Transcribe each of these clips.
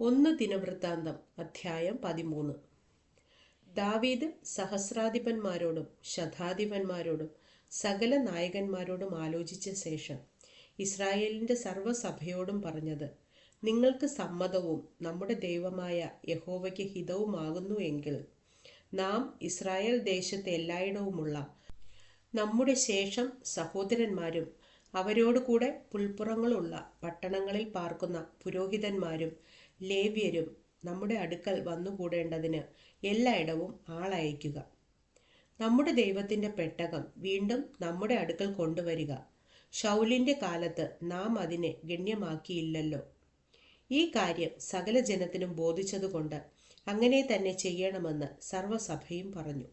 ഒന്ന് ദിനവൃത്താന്തം അധ്യായം പതിമൂന്ന്. ദാവീദ് സഹസ്രാധിപന്മാരോടും ശതാധിപന്മാരോടും സകല നായകന്മാരോടും ആലോചിച്ച ശേഷം ഇസ്രായേലിന്റെ സർവസഭയോടും പറഞ്ഞത് നിങ്ങൾക്ക് സമ്മതവും നമ്മുടെ ദൈവമായ യഹോവയ്ക്ക് ഹിതവുമാകുന്നു എങ്കിൽ നാം ഇസ്രായേൽ ദേശത്ത് എല്ലായിടവുമുള്ള നമ്മുടെ ശേഷം സഹോദരന്മാരും അവരോടുകൂടെ പുൽപ്പുറങ്ങളുള്ള പട്ടണങ്ങളിൽ പാർക്കുന്ന പുരോഹിതന്മാരും ലേവ്യരും നമ്മുടെ അടുക്കൽ വന്നുകൂടേണ്ടതിന് എല്ലായിടവും ആളയക്കുക നമ്മുടെ ദൈവത്തിന്റെ പെട്ടകം വീണ്ടും നമ്മുടെ അടുക്കൽ കൊണ്ടുവരിക. ഷൗലിന്റെ കാലത്ത് നാം അതിനെ ഗണ്യമാക്കിയില്ലല്ലോ. ഈ കാര്യം സകല ജനത്തിനും ബോധിച്ചതുകൊണ്ട് അങ്ങനെ തന്നെ ചെയ്യണമെന്ന് സർവസഭയും പറഞ്ഞു.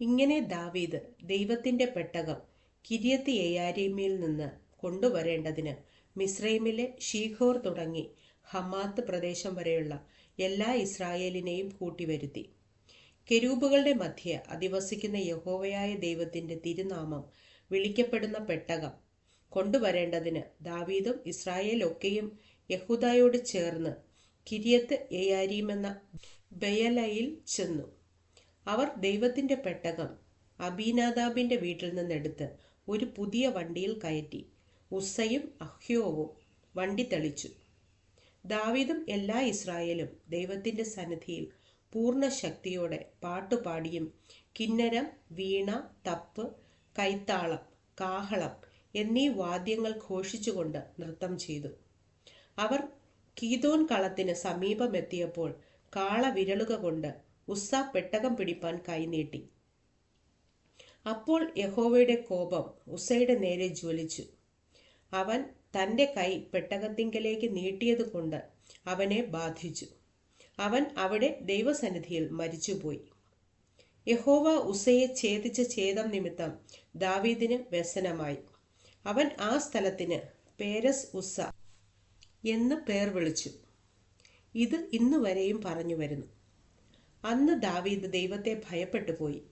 ഇങ്ങനെ ദാവീദ് ദൈവത്തിന്റെ പെട്ടകം കിരിയത്ത് യയാരീമിൽ നിന്ന് കൊണ്ടുവരേണ്ടതിന് മിസ്രൈമിലെ ഷീഖോർ തുടങ്ങി ഹമാത്ത് പ്രദേശം വരെയുള്ള എല്ലാ ഇസ്രായേലിനെയും കൂട്ടിവരുത്തി. കെരൂബുകളുടെ മധ്യ അധിവസിക്കുന്ന യഹോവയായ ദൈവത്തിന്റെ തിരുനാമം വിളിക്കപ്പെടുന്ന പെട്ടകം കൊണ്ടുവരേണ്ടതിന് ദാവീദും ഇസ്രായേലൊക്കെയും യഹൂദായോട് ചേർന്ന് കിരിയത്ത് എയാരീമെന്ന ബയലയിൽ ചെന്നു. അവർ ദൈവത്തിന്റെ പെട്ടകം അബീനാദാബിന്റെ വീട്ടിൽ നിന്നെടുത്ത് ഒരു പുതിയ വണ്ടിയിൽ കയറ്റി ഉസ്സയും അഹ്യോവും വണ്ടി തെളിച്ചു. ദാവീദും എല്ലാ ഇസ്രായേലും ദൈവത്തിന്റെ സന്നിധിയിൽ പൂർണ ശക്തിയോടെ പാട്ടുപാടിയും കിന്നരം വീണ തപ്പ് കൈത്താളം കാഹളം എന്നീ വാദ്യങ്ങൾ ഘോഷിച്ചുകൊണ്ട് നൃത്തം ചെയ്തു. അവർ കീതോൻ കളത്തിന് സമീപമെത്തിയപ്പോൾ കാള വിരളുക കൊണ്ട് ഉസ്സ പെട്ടകം പിടിപ്പാൻ കൈനീട്ടി അപ്പോൾ യഹോവയുടെ കോപം ഉസയുടെ നേരെ ജ്വലിച്ചു. അവൻ തന്റെ കൈ പെട്ടകത്തിങ്കലേക്ക് നീട്ടിയതുകൊണ്ട് അവനെ ബാധിച്ചു. അവൻ അവിടെ ദൈവസന്നിധിയിൽ മരിച്ചുപോയി. യഹോവ ഉസയെ ഛേദിച്ച ഛേദം നിമിത്തം ദാവീദിന് വ്യസനമായി. അവൻ ആ സ്ഥലത്തിന് പേരസ് ഉസ എന്ന് പേർ വിളിച്ചു. ഇത് ഇന്നു വരെയും പറഞ്ഞു വരുന്നു. അന്ന് ദാവീദ് ദൈവത്തെ ഭയപ്പെട്ടു പോയി.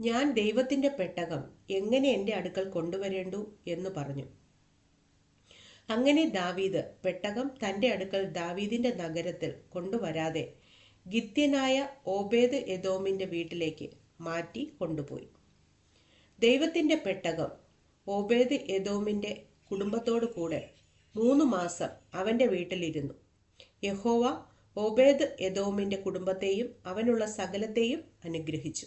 ഞാൻ ദൈവത്തിന്റെ പെട്ടകം എങ്ങനെ എന്റെ അടുക്കൽ കൊണ്ടുവരേണ്ടു എന്ന് പറഞ്ഞു. അങ്ങനെ ദാവീദ് പെട്ടകം തന്റെ അടുക്കൽ ദാവീദിന്റെ നഗരത്തിൽ കൊണ്ടുവരാതെ ഗിത്യനായ ഓബേദ് എദോമിന്റെ വീട്ടിലേക്ക് മാറ്റി കൊണ്ടുപോയി. ദൈവത്തിന്റെ പെട്ടകം ഓബേദ് എദോമിന്റെ കുടുംബത്തോടു കൂടെ മൂന്ന് മാസം അവന്റെ വീട്ടിലിരുന്നു. യഹോവ ഓബേദ് എദോമിന്റെ കുടുംബത്തെയും അവനുള്ള സകലത്തെയും അനുഗ്രഹിച്ചു.